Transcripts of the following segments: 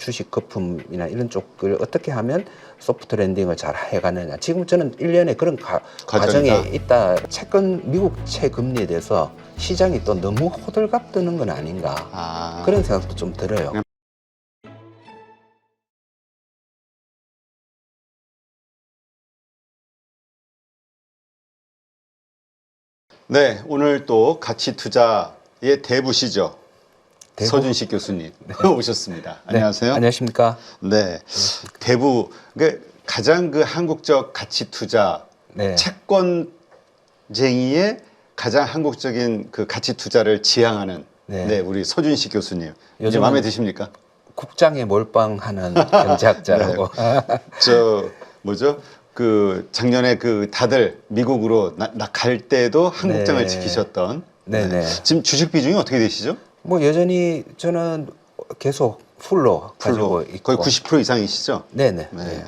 주식 거품이나 이런 쪽을 어떻게 하면 소프트 랜딩을 잘 해가느냐. 지금 저는 일년에 그런 가, 과정이다. 과정에 있다. 채권 미국 채금리에 대해서 시장이 또 너무 호들갑 뜨는 건 아닌가. 아. 그런 생각도 좀 들어요. 네, 오늘 또 가치 투자의 대부시죠. 서준식 교수님 오셨습니다. 네, 안녕하세요. 안녕하십니까? 네, 대부 그 가장 그 한국적 가치 투자 네. 채권쟁이의 가장 한국적인 그 가치 투자를 지향하는 네. 네, 우리 서준식 교수님. 이제 요즘은- 마음에 드십니까? 국장에 몰빵하는 경제학자라고. 저 뭐죠? 그 작년에 그 다들 미국으로 나, 나- 갈 때도 한국장을 네. 지키셨던 네네. 지금 주식 비중이 어떻게 되시죠? 뭐 여전히 저는 계속 풀로 가지고 풀로 있고. 거의 90% 이상이시죠? 네네. 네. 네.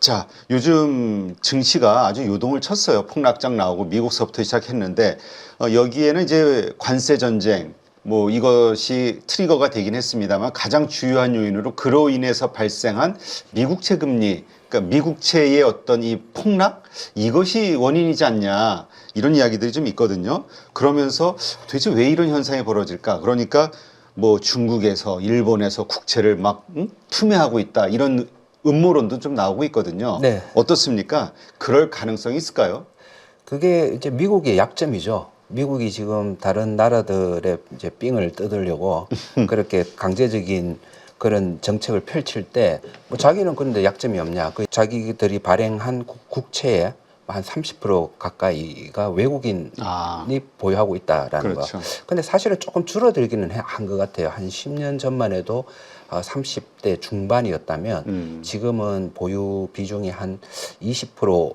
자, 요즘 증시가 아주 요동을 쳤어요. 폭락장 나오고 미국서부터 시작했는데 어, 여기에는 이제 관세 전쟁 뭐 이것이 트리거가 되긴 했습니다만 가장 주요한 요인으로 그로 인해서 발생한 미국채 금리 그러니까 미국채의 어떤 이 폭락 이것이 원인이지 않냐 이런 이야기들이 좀 있거든요. 그러면서 도대체 왜 이런 현상이 벌어질까? 그러니까 뭐 중국에서 일본에서 국채를 막 응? 투매하고 있다 이런 음모론도 좀 나오고 있거든요. 네. 어떻습니까? 그럴 가능성이 있을까요? 그게 이제 미국의 약점이죠. 미국이 지금 다른 나라들의 이제 삥을 뜯으려고 그렇게 강제적인 그런 정책을 펼칠 때 뭐 자기는 그런데 약점이 없냐. 그 자기들이 발행한 국- 국채의 한 30% 가까이가 외국인이 아, 보유하고 있다라는 거. 그렇죠. 근데 사실은 조금 줄어들기는 한 것 같아요. 한 10년 전만 해도 어, 30대 중반이었다면 음. 지금은 보유 비중이 한 20%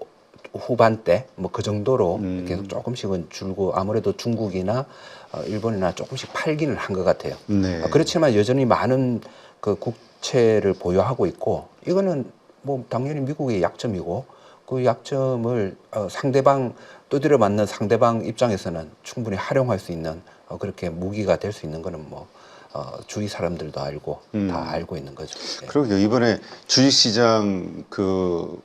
후반대 뭐 그 정도로 음. 계속 조금씩은 줄고 아무래도 중국이나 어, 일본이나 조금씩 팔기는 한 것 같아요. 네. 어, 그렇지만 여전히 많은 그 국채를 보유하고 있고 이거는 뭐 당연히 미국의 약점이고 그 약점을 어, 상대방 두드려 맞는 상대방 입장에서는 충분히 활용할 수 있는 어, 그렇게 무기가 될 수 있는 거는 뭐 어, 주위 사람들도 알고 음. 다 알고 있는 거죠. 네. 그러게요. 이번에 주식시장 그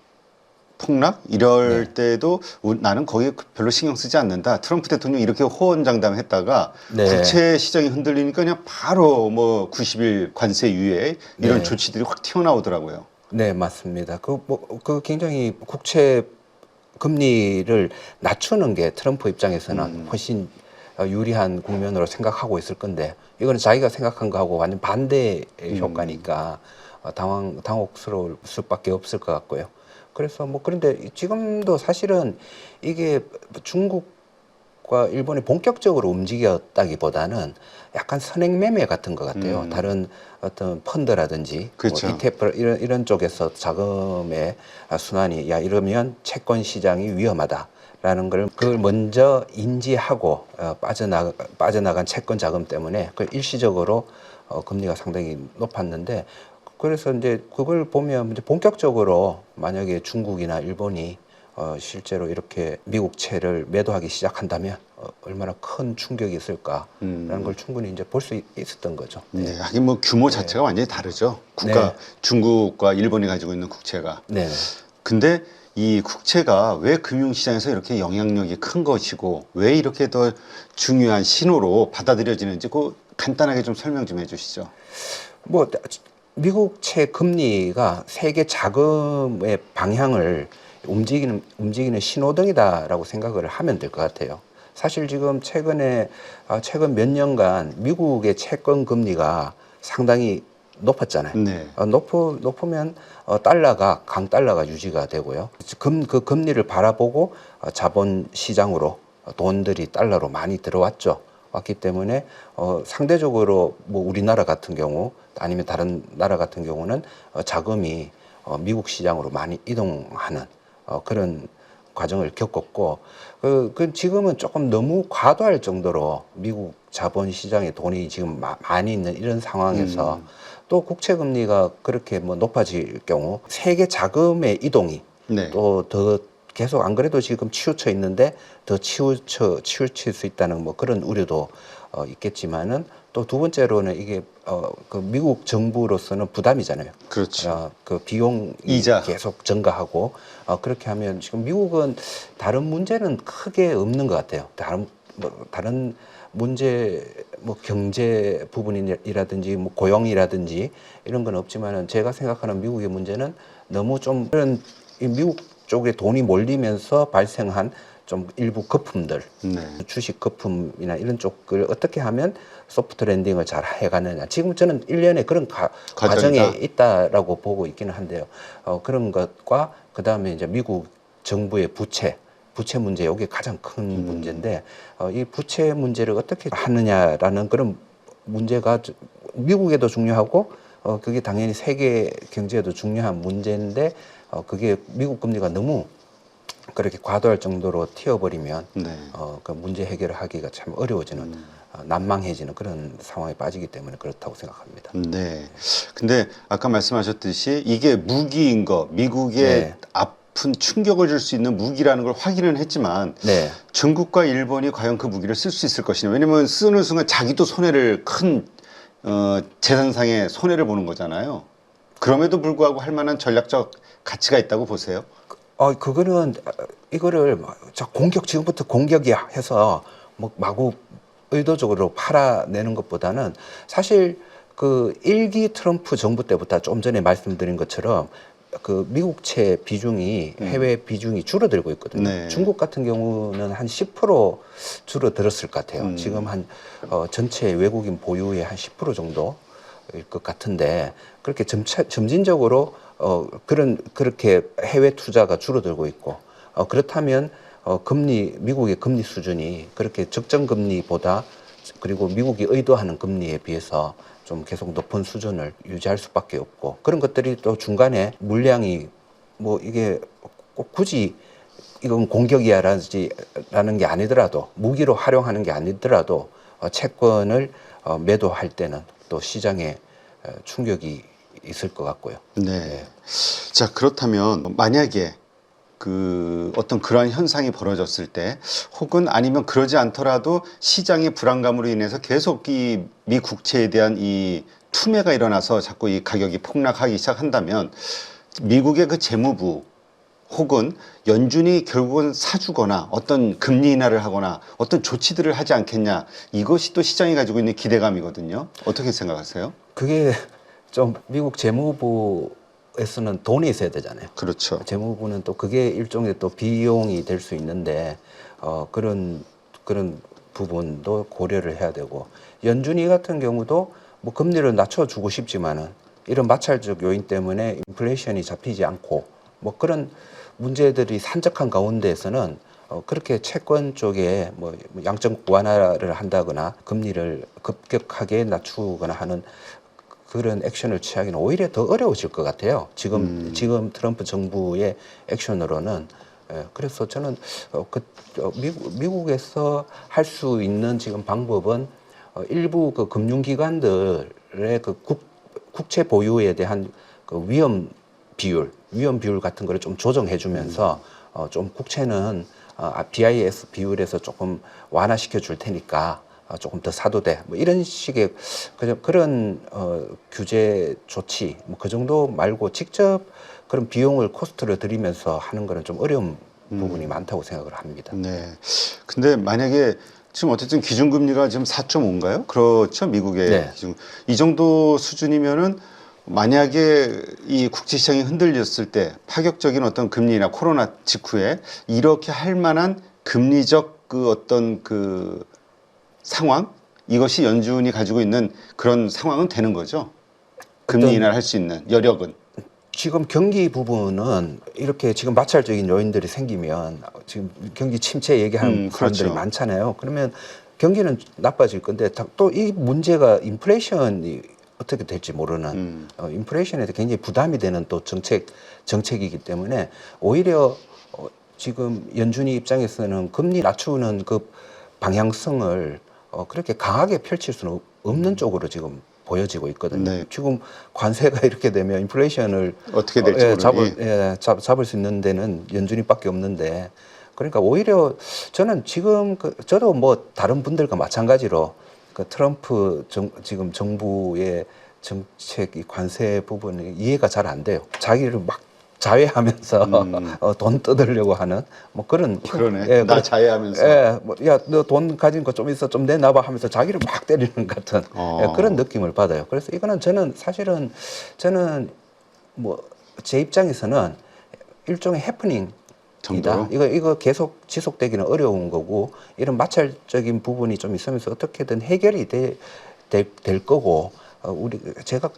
폭락 이럴 네. 때도 우- 나는 거기에 별로 신경 쓰지 않는다. 트럼프 대통령이 이렇게 호언장담했다가 네. 국채 시장이 흔들리니까 그냥 바로 뭐 90일 관세 유예 이런 네. 조치들이 확 튀어나오더라고요. 네, 맞습니다. 그, 뭐, 그 굉장히 국채 금리를 낮추는 게 트럼프 입장에서는 음. 훨씬 어, 유리한 국면으로 생각하고 있을 건데 이거는 자기가 생각한 거하고 완전 반대의 음. 효과니까 어, 당황, 당혹스러울 수밖에 없을 것 같고요. 그래서 뭐 그런데 지금도 사실은 이게 중국 과 일본이 본격적으로 움직였다기보다는 약간 선행 매매 같은 것 같아요. 음. 다른 어떤 펀드라든지 그렇죠. 뭐 ETF 이런 이런 쪽에서 자금의 아, 순환이 야 이러면 채권 시장이 위험하다 라는 걸 그걸 먼저 인지하고 어, 빠져나 빠져나간 채권 자금 때문에 그 일시적으로 어, 금리가 상당히 높았는데 그래서 이제 그걸 보면 이제 본격적으로 만약에 중국이나 일본이 어, 실제로 이렇게 미국 채를 매도하기 시작한다면 어, 얼마나 큰 충격이 있을까라는 음. 걸 충분히 이제 볼 수 있었던 거죠. 네. 하긴 뭐 규모 자체가 완전히 다르죠. 국가 네. 중국과 일본이 가지고 있는 국채가. 네. 근데 이 국채가 왜 금융시장에서 이렇게 영향력이 큰 것이고 왜 이렇게 더 중요한 신호로 받아들여지는지 그 간단하게 좀 설명 좀 해주시죠. 뭐 미국 채 금리가 세계 자금의 방향을 움직이는 움직이는 신호등이다라고 생각을 하면 될 것 같아요. 사실 지금 최근에 아, 최근 몇 년간 미국의 채권 금리가 상당히 높았잖아요. 네. 어, 높으, 높으면 어, 달러가 강 달러가 유지가 되고요. 금, 그 금리를 바라보고 어, 자본 시장으로 어, 돈들이 달러로 많이 들어왔죠. 왔기 때문에 어, 상대적으로 뭐 우리나라 같은 경우 아니면 다른 나라 같은 경우는 어, 자금이 어, 미국 시장으로 많이 이동하는 어, 그런 과정을 겪었고 그, 그 지금은 조금 너무 과도할 정도로 미국 자본 시장에 돈이 지금 마- 많이 있는 이런 상황에서 음. 또 국채 금리가 그렇게 뭐 높아질 경우 세계 자금의 이동이 네. 또더 계속 안 그래도 지금 치우쳐 있는데 더 치우쳐 치우칠 수 있다는 뭐 그런 우려도 어, 있겠지만은 또 두 번째로는 이게 어, 그 미국 정부로서는 부담이잖아요. 그렇죠. 어, 그 비용이 이자. 계속 증가하고 어, 그렇게 하면 지금 미국은 다른 문제는 크게 없는 것 같아요. 다른 뭐 다른 문제 뭐 경제 부분이라든지 뭐 고용이라든지 이런 건 없지만은 제가 생각하는 미국의 문제는 너무 좀 그런 이 미국 쪽에 돈이 몰리면서 발생한 좀 일부 거품들 네. 주식 거품이나 이런 쪽을 어떻게 하면 소프트 랜딩을 잘 해가느냐. 지금 저는 일년에 그런 가. 과정에 있다라고 보고 있기는 한데요. 어, 그런 것과 그 다음에 이제 미국 정부의 부채, 부채 문제, 이게 가장 큰 음. 문제인데, 어, 이 부채 문제를 어떻게 하느냐라는 그런 문제가 저- 미국에도 중요하고, 어, 그게 당연히 세계 경제에도 중요한 문제인데, 어, 그게 미국 금리가 너무 그렇게 과도할 정도로 튀어버리면 네. 어, 그 문제 해결을 하기가 참 어려워지는 음. 어, 난망해지는 그런 상황에 빠지기 때문에 그렇다고 생각합니다. 네. 근데 아까 말씀하셨듯이 이게 무기인 거, 미국에 네. 아픈 충격을 줄 수 있는 무기라는 걸 확인은 했지만 네, 중국과 일본이 과연 그 무기를 쓸 수 있을 것이냐. 왜냐면 쓰는 순간 자기도 손해를 큰 어, 재산상의 손해를 보는 거잖아요. 그럼에도 불구하고 할 만한 전략적 가치가 있다고 보세요. 어 그거는 어, 이거를 공격 지금부터 공격이야 해서 뭐 마구 의도적으로 팔아내는 것보다는 사실 그 일기 트럼프 정부 때부터 좀 전에 말씀드린 것처럼 그 미국채 비중이 해외 비중이 줄어들고 있거든요. 네. 중국 같은 경우는 한 10% 줄어들었을 것 같아요. 음. 지금 한 어, 전체 외국인 보유의 한 10% 정도일 것 같은데 그렇게 점차, 점진적으로 어, 그런 그렇게 해외 투자가 줄어들고 있고 어, 그렇다면 어, 금리 미국의 금리 수준이 그렇게 적정 금리보다 그리고 미국이 의도하는 금리에 비해서 좀 계속 높은 수준을 유지할 수밖에 없고 그런 것들이 또 중간에 물량이 뭐 이게 꼭 굳이 이건 공격이야라는 게 아니더라도 무기로 활용하는 게 아니더라도 어, 채권을 어, 매도할 때는 또 시장에 어, 충격이 있을 것 같고요. 네. 자, 그렇다면 만약에 그 어떤 그러한 현상이 벌어졌을 때 혹은 아니면 그러지 않더라도 시장의 불안감으로 인해서 계속 이 미 국채에 대한 이 투매가 일어나서 자꾸 이 가격이 폭락하기 시작한다면 미국의 그 재무부 혹은 연준이 결국은 사주거나 어떤 금리 인하를 하거나 어떤 조치들을 하지 않겠냐 이것이 또 시장이 가지고 있는 기대감이거든요. 어떻게 생각하세요? 그게 좀 미국 재무부 에서는 돈이 있어야 되잖아요. 그렇죠. 재무부는 또 그게 일종의 또 비용이 될 수 있는데 어, 그런 그런 부분도 고려를 해야 되고 연준이 같은 경우도 뭐 금리를 낮춰주고 싶지만은 이런 마찰적 요인 때문에 인플레이션이 잡히지 않고 뭐 그런 문제들이 산적한 가운데에서는 어, 그렇게 채권 쪽에 뭐 양적 완화를 한다거나 금리를 급격하게 낮추거나 하는 그런 액션을 취하기는 오히려 더 어려워질 것 같아요. 지금 음. 지금 트럼프 정부의 액션으로는 예, 그래서 저는 어, 그 어, 미국, 미국에서 할 수 있는 지금 방법은 어, 일부 그 금융기관들의 그 국, 국채 보유에 대한 그 위험 비율, 위험 비율 같은 거를 좀 조정해 주면서 어, 좀 국채는 어, BIS 비율에서 조금 완화시켜 줄 테니까 어, 조금 더 사도 돼. 뭐 이런 식의 그런 어, 규제 조치 뭐 그 정도 말고 직접 그런 비용을 코스트를 들이면서 하는 거는 좀 어려운 부분이 많다고 생각을 합니다. 네. 근데 만약에 지금 어쨌든 기준금리가 지금 4.5인가요? 그렇죠. 미국의 네. 기준. 이 정도 수준이면은 만약에 이 국제시장이 흔들렸을 때 파격적인 어떤 금리나 코로나 직후에 이렇게 할 만한 금리적 그 어떤 그 상황 이것이 연준이 가지고 있는 그런 상황은 되는 거죠. 금리 인하를 할 수 있는 여력은. 지금 경기 부분은 이렇게 지금 마찰적인 요인들이 생기면 지금 경기 침체 얘기하는 음, 사람들이 그렇죠. 많잖아요. 그러면 경기는 나빠질 건데 또 이 문제가 인플레이션이 어떻게 될지 모르는 음. 어, 인플레이션에 굉장히 부담이 되는 또 정책 정책이기 때문에 오히려 어, 지금 연준이 입장에서는 금리 낮추는 그 방향성을 어, 그렇게 강하게 펼칠 수는 없- 없는 쪽으로 지금 보여지고 있거든요. 네. 지금 관세가 이렇게 되면 인플레이션을 어떻게 될지 어, 예. 잡을 예, 잡, 잡을 수 있는 데는 연준이밖에 없는데 그러니까 오히려 저는 지금 그, 저도 뭐 다른 분들과 마찬가지로 그그 트럼프 정, 지금 정부의 정책 이 관세 부분이 이해가 잘 안 돼요. 자기를 막 자회하면서 음. 어, 돈 뜯으려고 하는 뭐 그런 그러네. 예, 나 그런- 자해하면서. 예, 뭐, 야, 너 돈 가진 거 좀 있어, 좀 내놔봐 하면서 자기를 막 때리는 것 같은 어. 예, 그런 느낌을 받아요. 그래서 이거는 저는 사실은 저는 뭐 제 입장에서는 일종의 해프닝. 정도로? 이거 이거 계속 지속되기는 어려운 거고 이런 마찰적인 부분이 좀 있으면서 어떻게든 해결이 돼, 될, 될 거고 어, 우리 제가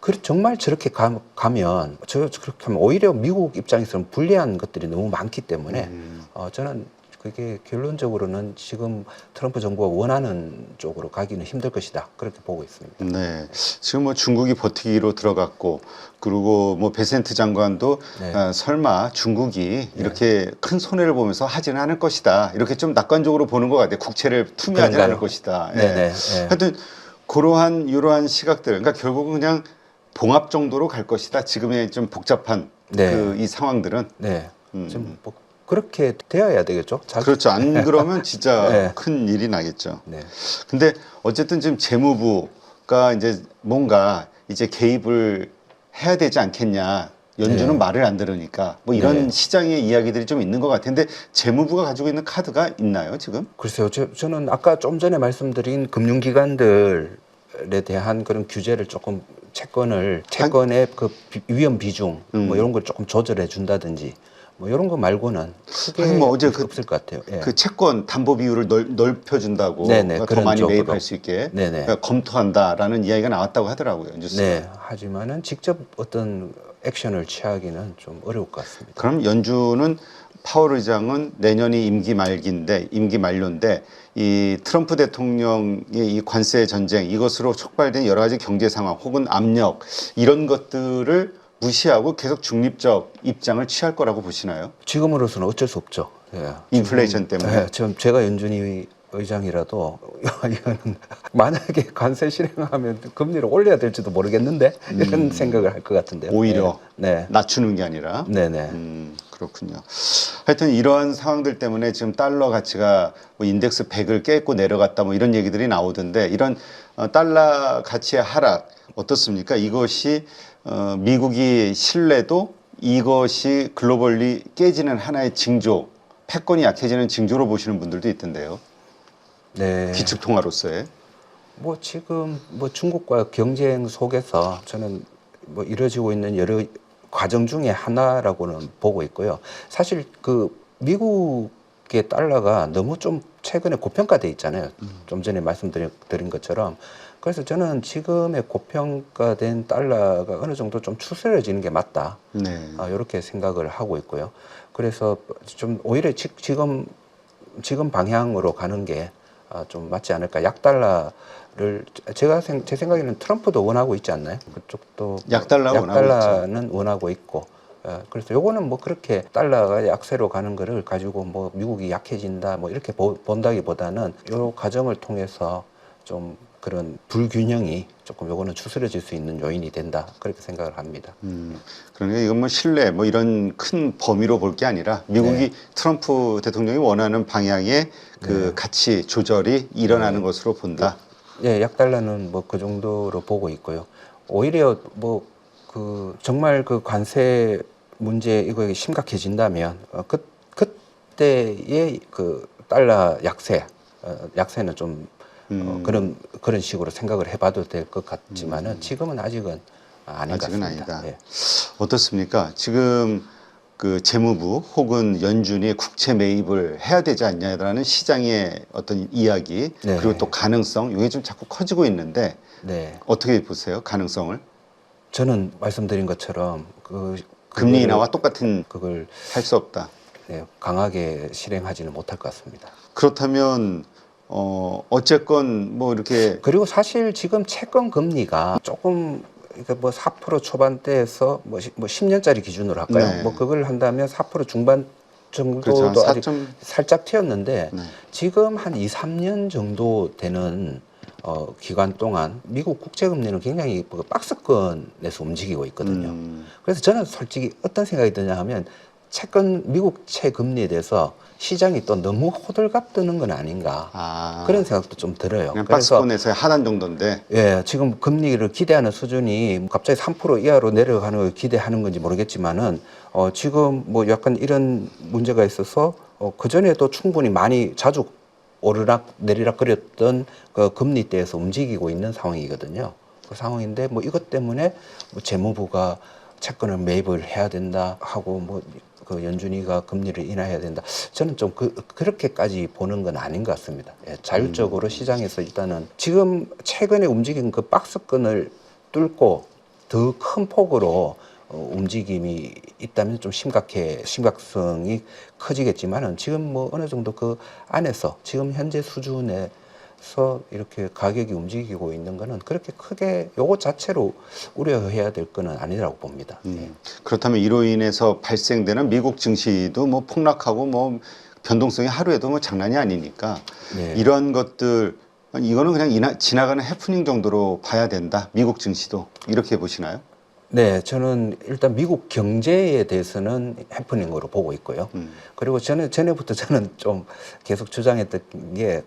그 정말 저렇게 가, 가면 저 그렇게 하면 오히려 미국 입장에서는 불리한 것들이 너무 많기 때문에 음. 어, 저는 그게 결론적으로는 지금 트럼프 정부가 원하는 쪽으로 가기는 힘들 것이다. 그렇게 보고 있습니다. 네. 지금 뭐 중국이 버티기로 들어갔고 그리고 뭐 베센트 장관도 네. 아, 설마 중국이 이렇게 큰 손해를 보면서 하지는 않을 것이다. 이렇게 좀 낙관적으로 보는 것 같아요. 국채를 투매하지? 않을 것이다. 예. 네네. 예. 하여튼 그러한 이러한 시각들 그러니까 결국은 그냥 봉합 정도로 갈 것이다. 지금의 좀 복잡한 네. 그 이 상황들은 네. 음. 좀뭐 그렇게 되어야 되겠죠. 자기- 그렇죠. 안 그러면 진짜 네. 큰 일이 나겠죠. 네. 근데 어쨌든 지금 재무부가 이제 뭔가 이제 개입을 해야 되지 않겠냐. 연준은 네. 말을 안 들으니까 뭐 이런 네. 시장의 이야기들이 좀 있는 것 같은데 재무부가 가지고 있는 카드가 있나요 지금? 글쎄요, 저, 저는 아까 좀 전에 말씀드린 금융기관들에 대한 그런 규제를 조금 채권을 채권의 그 비- 위험 비중 음. 뭐 이런 걸 조금 조절해 준다든지 뭐 이런 거 말고는 크게 아니, 뭐 어제 그- 없을 것 같아요. 예. 그 채권 담보 비율을 넓, 넓혀준다고 네네, 그러니까 더 그런 많이 쪽으로. 매입할 수 있게. 그러니까 검토한다라는 이야기가 나왔다고 하더라고요 뉴스에. 네. 하지만은 직접 어떤 액션을 취하기는 좀 어려울 것 같습니다. 그럼 연준은 파월 의장은 내년이 임기 말기인데 임기 만료인데 이 트럼프 대통령의 이 관세 전쟁 이것으로 촉발된 여러 가지 경제 상황 혹은 압력 이런 것들을 무시하고 계속 중립적 입장을 취할 거라고 보시나요? 지금으로서는 어쩔 수 없죠. 예. 인플레이션 때문에? 예, 지금 제가 연준이 의장이라도 이거는 만약에 관세 실행하면 금리를 올려야 될지도 모르겠는데 이런 생각을 할 것 같은데요. 음. 오히려 네. 낮추는 게 아니라 네, 네. 음, 그렇군요. 하여튼 이러한 상황들 때문에 지금 달러 가치가 뭐 인덱스 100을 깼고 내려갔다 뭐 이런 얘기들이 나오던데 이런 어, 달러 가치의 하락 어떻습니까? 이것이 어, 미국이 신뢰도 이것이 글로벌리 깨지는 하나의 징조, 패권이 약해지는 징조로 보시는 분들도 있던데요. 네. 기축 통화로서의. 뭐 지금 뭐 중국과 경쟁 속에서 저는 뭐 이루어지고 있는 여러 과정 중에 하나라고는 보고 있고요. 사실 그 미국의 달러가 너무 좀 최근에 고평가돼 있잖아요. 좀 전에 말씀드린 드린 것처럼. 그래서 저는 지금의 고평가된 달러가 어느 정도 좀 추스려지는 게 맞다. 네. 아, 이렇게 생각을 하고 있고요. 그래서 좀 오히려 지, 지금 지금 방향으로 가는 게 아, 좀 맞지 않을까. 약달러를 제가 생, 제 생각에는 트럼프도 원하고 있지 않나요? 그쪽도 뭐 약달러 약달러는 원하고 있고. 예, 그래서 요거는 뭐 그렇게 달러가 약세로 가는 거를 가지고 뭐 미국이 약해진다 뭐 이렇게 보, 본다기보다는 요 과정을 통해서 좀 그런 불균형이 조금 요거는 추스려질 수 있는 요인이 된다 그렇게 생각을 합니다. 음, 그러니까 이건 뭐 신뢰 뭐 이런 큰 범위로 볼 게 아니라 미국이 네. 트럼프 대통령이 원하는 방향의 그 네. 가치 조절이 일어나는 것으로 본다. 예, 약달러는 뭐 그 정도로 보고 있고요. 오히려 뭐 그 정말 그 관세 문제 이거 심각해진다면 어, 그 그때의 그 달러 약세 어, 약세는 좀 어, 음. 그런 그런 식으로 생각을 해봐도 될 것 같지만은 지금은 아직은 아닌 것 아직은 같습니다. 아니다. 예. 어떻습니까? 지금 그 재무부 혹은 연준이 국채 매입을 해야 되지 않냐라는 시장의 어떤 이야기 네. 그리고 또 가능성 이게 좀 자꾸 커지고 있는데 네, 어떻게 보세요? 가능성을 저는 말씀드린 것처럼 그 금리 인하와 똑같은 그걸 할 수 없다. 네, 강하게 실행하지는 못할 것 같습니다. 그렇다면 어 어쨌건 뭐 이렇게 그리고 사실 지금 채권 금리가 조금 그러니까 뭐 4% 초반대에서 뭐, 시- 뭐 10년짜리 기준으로 할까요? 네. 뭐 그걸 한다면 4% 중반 정도도 그렇죠. 아직 4점 살짝 튀었는데 네. 지금 한 2, 3년 정도 되는 어, 기간 동안 미국 국채 금리는 굉장히 그 박스권에서 움직이고 있거든요. 음, 그래서 저는 솔직히 어떤 생각이 드냐 하면 채권 미국 채 금리에 대해서 시장이 또 너무 호들갑 뜨는 건 아닌가 아, 그런 생각도 좀 들어요. 그냥 그래서 박스권에서의 하단 정도인데 예, 지금 금리를 기대하는 수준이 갑자기 3% 이하로 내려가는 걸 기대하는 건지 모르겠지만은 어, 지금 뭐 약간 이런 문제가 있어서 어, 그 전에도 충분히 많이 자주 오르락 내리락 거렸던 그 금리대에서 움직이고 있는 상황이거든요. 그 상황인데 뭐 이것 때문에 뭐 재무부가 채권을 매입을 해야 된다 하고 뭐 그 연준이가 금리를 인하해야 된다. 저는 좀 그, 그렇게까지 보는 건 아닌 것 같습니다. 예, 자율적으로 시장에서 일단은 지금 최근에 움직인 그 박스권을 뚫고 더 큰 폭으로 어, 움직임이 있다면 좀 심각해 심각성이 커지겠지만은 지금 뭐 어느 정도 그 안에서 지금 현재 수준에 서 이렇게 가격이 움직이고 있는 거는 그렇게 크게 요거 자체로 우려해야 될 거는 아니라고 봅니다. 예. 음, 그렇다면 이로 인해서 발생되는 미국 증시도 뭐 폭락하고 뭐 변동성이 하루에도 뭐 장난이 아니니까 네. 이런 것들 이거는 그냥 이나, 지나가는 해프닝 정도로 봐야 된다. 미국 증시도 이렇게 보시나요? 네, 저는 일단 미국 경제에 대해서는 해프닝으로 보고 있고요. 음. 그리고 전에 전에부터 저는 좀 계속 주장했던 게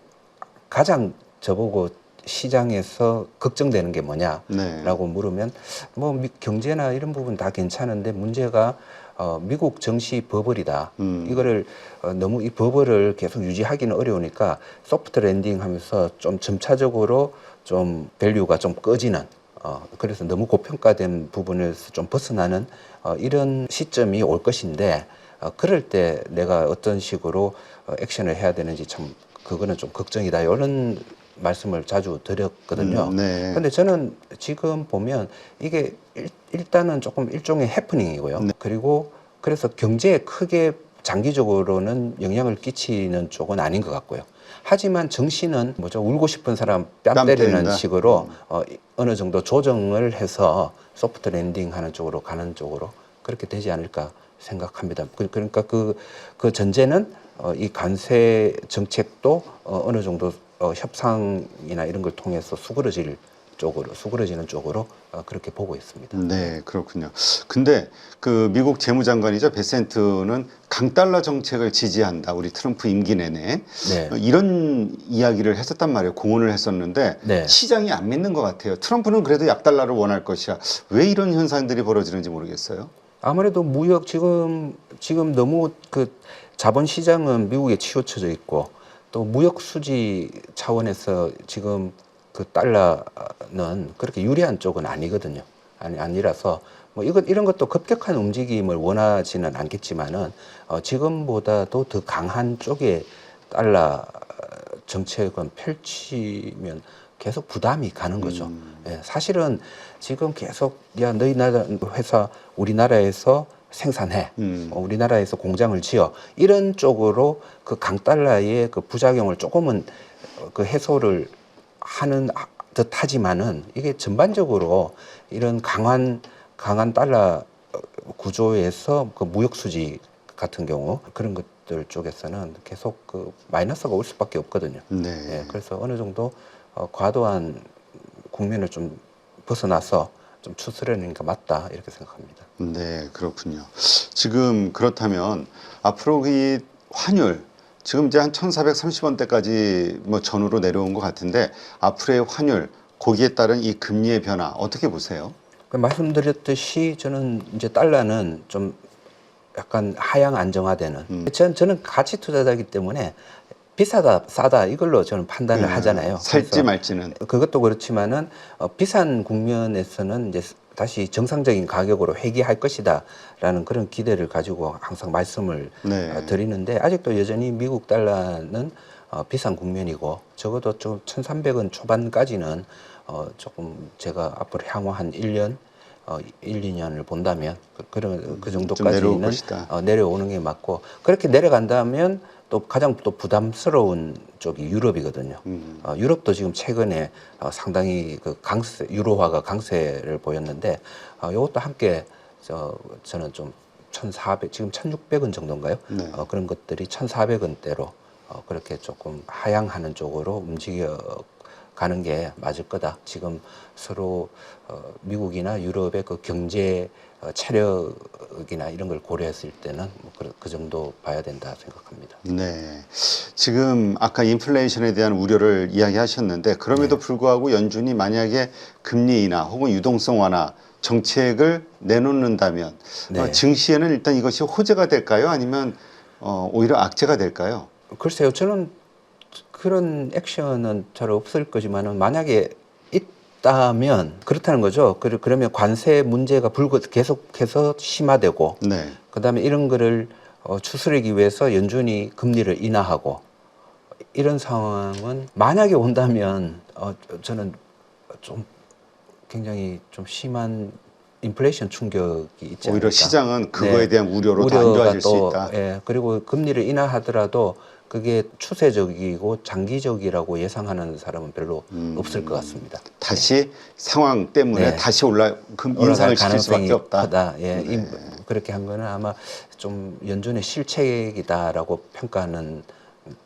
가장 저보고 시장에서 걱정되는 게 뭐냐라고 네. 물으면 뭐 미- 경제나 이런 부분 다 괜찮은데 문제가 어, 미국 정시 버블이다. 음. 이거를 어, 너무 이 버블을 계속 유지하기는 어려우니까 소프트 랜딩 하면서 좀 점차적으로 좀 밸류가 좀 꺼지는 어, 그래서 너무 고평가된 부분에서 좀 벗어나는 어, 이런 시점이 올 것인데 어, 그럴 때 내가 어떤 식으로 어, 액션을 해야 되는지 참 그거는 좀 걱정이다 이런 말씀을 자주 드렸거든요. 음, 네. 근데 저는 지금 보면 이게 일, 일단은 조금 일종의 해프닝이고요. 네. 그리고 그래서 경제에 크게 장기적으로는 영향을 끼치는 쪽은 아닌 것 같고요. 하지만 정시는 뭐죠 울고 싶은 사람 뺨 뺨 때리는 때린다. 식으로 음. 어, 이- 어느 정도 조정을 해서 소프트 랜딩하는 쪽으로 가는 쪽으로 그렇게 되지 않을까 생각합니다. 그, 그러니까 그, 그 전제는 어, 이 관세 정책도 어, 어느 정도 어, 협상이나 이런 걸 통해서 수그러질 쪽으로 수그러지는 쪽으로 어, 그렇게 보고 있습니다. 네, 그렇군요. 근데 그 미국 재무장관이죠 베센트는 강달러 정책을 지지한다. 우리 트럼프 임기 내내 네. 어, 이런 이야기를 했었단 말이에요. 공언을 했었는데 네. 시장이 안 믿는 것 같아요. 트럼프는 그래도 약달러를 원할 것이야. 왜 이런 현상들이 벌어지는지 모르겠어요. 아무래도 무역 지금 지금 너무 그 자본 시장은 미국에 치우쳐져 있고 또 무역 수지 차원에서 지금 그 달러는 그렇게 유리한 쪽은 아니거든요. 아니 아니라서 뭐 이것 이런 것도 급격한 움직임을 원하지는 않겠지만은 어, 지금보다도 더 강한 쪽에 달러 정책은 펼치면 계속 부담이 가는 거죠. 음. 예, 사실은 지금 계속 야 너희 나라 회사 우리나라에서 생산해. 음. 어, 우리나라에서 공장을 지어 이런 쪽으로 그 강달러의 그 부작용을 조금은 어, 그 해소를 하는 하- 듯하지만은 이게 전반적으로 이런 강한 강한 달러 어, 구조에서 그 무역 수지 같은 경우 그런 것들 쪽에서는 계속 그 마이너스가 올 수밖에 없거든요. 네. 예, 그래서 어느 정도 어, 과도한 국면을 좀 벗어나서 좀 추스르는 게 맞다 이렇게 생각합니다. 네, 그렇군요. 지금 그렇다면 앞으로 이 환율 지금 이제 한 1,430원대까지 뭐 전후로 내려온 것 같은데 앞으로의 환율 거기에 따른 이 금리의 변화 어떻게 보세요? 그 말씀드렸듯이 저는 이제 달러는 좀 약간 하향 안정화되는. 음. 전, 저는 가치 투자자이기 때문에 비싸다 싸다 이걸로 저는 판단을 네, 하잖아요. 살지 말지는 그것도 그렇지만은 어, 비싼 국면에서는 이제 다시 정상적인 가격으로 회귀할 것이다라는 그런 기대를 가지고 항상 말씀을 네. 어, 드리는데 아직도 여전히 미국 달러는 어, 비싼 국면이고 적어도 좀 1,300원 초반까지는 어, 조금 제가 앞으로 향후 한 1년 어, 1, 2년을 본다면 그, 그런 그 내려올 정도까지는 것이다. 어, 내려오는 게 맞고 그렇게 내려간다면 또 가장 또 부담스러운 쪽이 유럽이거든요. 음. 어, 유럽도 지금 최근에 어, 상당히 그 강세 유로화가 강세를 보였는데 어, 이것도 함께 저 저는 좀 1,400 지금 1,600원 정도인가요? 네. 어, 그런 것들이 1,400원대로 어, 그렇게 조금 하향하는 쪽으로 움직여 가는 게 맞을 거다. 지금 서로 어, 미국이나 유럽의 그 경제 어, 체력 경제력이나 이런 걸 고려했을 때는 뭐 그, 그 정도 봐야 된다 생각합니다. 네. 지금 아까 인플레이션에 대한 우려를 이야기하셨는데 그럼에도 네. 불구하고 연준이 만약에 금리 인하 혹은 유동성 완화 정책을 내놓는다면 네. 어, 증시에는 일단 이것이 호재가 될까요? 아니면 어, 오히려 악재가 될까요? 글쎄요, 저는 그런 액션은 잘 없을 거지만은 만약에 있다면 그렇다는 거죠. 그러- 그러면 관세 문제가 불거 계속해서 심화되고 네. 그다음에 이런 거를 어, 추스르기 위해서 연준이 금리를 인하하고 이런 상황은 만약에 온다면 어, 저는 좀 굉장히 좀 심한 인플레이션 충격이 있지 오히려 않을까. 시장은 그거에 네. 대한 우려로 더안 우려가 좋아질 수 또, 있다. 예, 그리고 금리를 인하하더라도 그게 추세적이고 장기적이라고 예상하는 사람은 별로 음. 없을 것 같습니다. 다시 상황 때문에 네. 다시 올라 금 인상을 시킬 수밖에 없다. 크다. 예, 네. 임- 그렇게 한 거는 아마 좀 연준의 실책이다라고 평가하는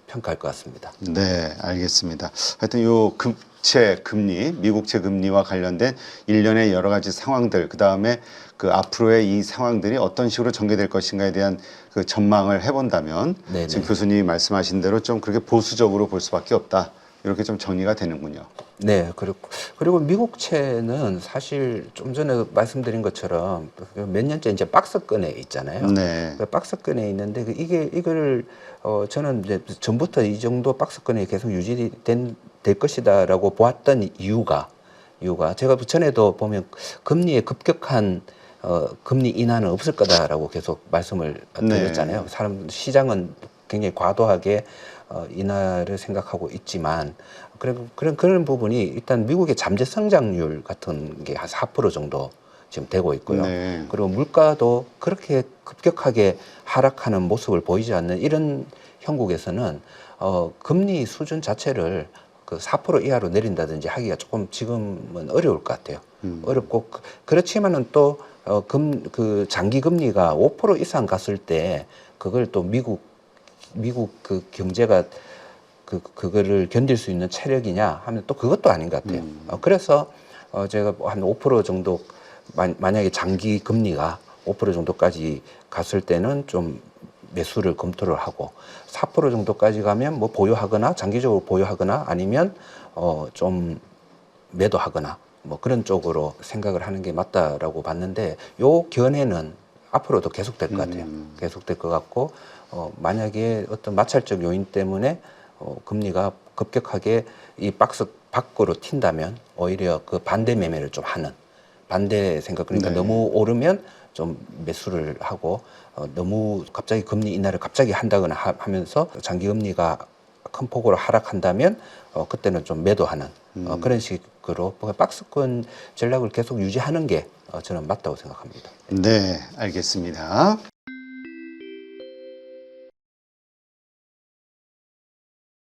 평가할 것 같습니다. 네, 알겠습니다. 하여튼 요 국채 금리, 미국채 금리와 관련된 일련의 여러 가지 상황들, 그 다음에 그 앞으로의 이 상황들이 어떤 식으로 전개될 것인가에 대한 그 전망을 해본다면 네네. 지금 교수님이 말씀하신 대로 좀 그렇게 보수적으로 볼 수밖에 없다. 이렇게 좀 정리가 되는군요. 네, 그리고 그리고 미국채는 사실 좀 전에 말씀드린 것처럼 몇 년째 이제 박스권에 있잖아요. 네. 그 박스권에 있는데 그 이게 이걸 어 저는 이제 전부터 이 정도 박스권에 계속 유지된 될 것이다라고 보았던 이유가 이유가 제가 전에도 보면 금리의 급격한 어 금리 인하는 없을 거다라고 계속 말씀을 네. 드렸잖아요. 사람 시장은 굉장히 과도하게 어 인하를 생각하고 있지만 그런 그런 그런 부분이 일단 미국의 잠재 성장률 같은 게 한 4% 정도 지금 되고 있고요. 네. 그리고 물가도 그렇게 급격하게 하락하는 모습을 보이지 않는 이런 형국에서는 어, 금리 수준 자체를 그 4% 이하로 내린다든지 하기가 조금 지금은 어려울 것 같아요. 음. 어렵고 그- 그렇지만은 또 어, 금, 그 장기 금리가 5% 이상 갔을 때 그걸 또 미국 미국 그 경제가 그 그거를 견딜 수 있는 체력이냐 하면 또 그것도 아닌 것 같아요. 음. 어, 그래서 어, 제가 한 5% 정도 만, 만약에 장기 금리가 5% 정도까지 갔을 때는 좀 매수를 검토를 하고 4% 정도까지 가면 뭐 보유하거나 장기적으로 보유하거나 아니면 어, 좀 매도하거나 뭐 그런 쪽으로 생각을 하는 게 맞다라고 봤는데 요 견해는 앞으로도 계속될 것 같아요. 음. 계속될 것 같고 어, 만약에 어떤 마찰적 요인 때문에 어, 금리가 급격하게 이 박스 밖으로 튄다면 오히려 그 반대 매매를 좀 하는 반대 생각 그러니까 네. 너무 오르면 좀 매수를 하고 어, 너무 갑자기 금리 인하를 갑자기 한다거나 하, 하면서 장기 금리가 큰 폭으로 하락한다면 어, 그때는 좀 매도하는 어, 음. 그런 식으로 박스권 전략을 계속 유지하는 게 어, 저는 맞다고 생각합니다. 네, 알겠습니다.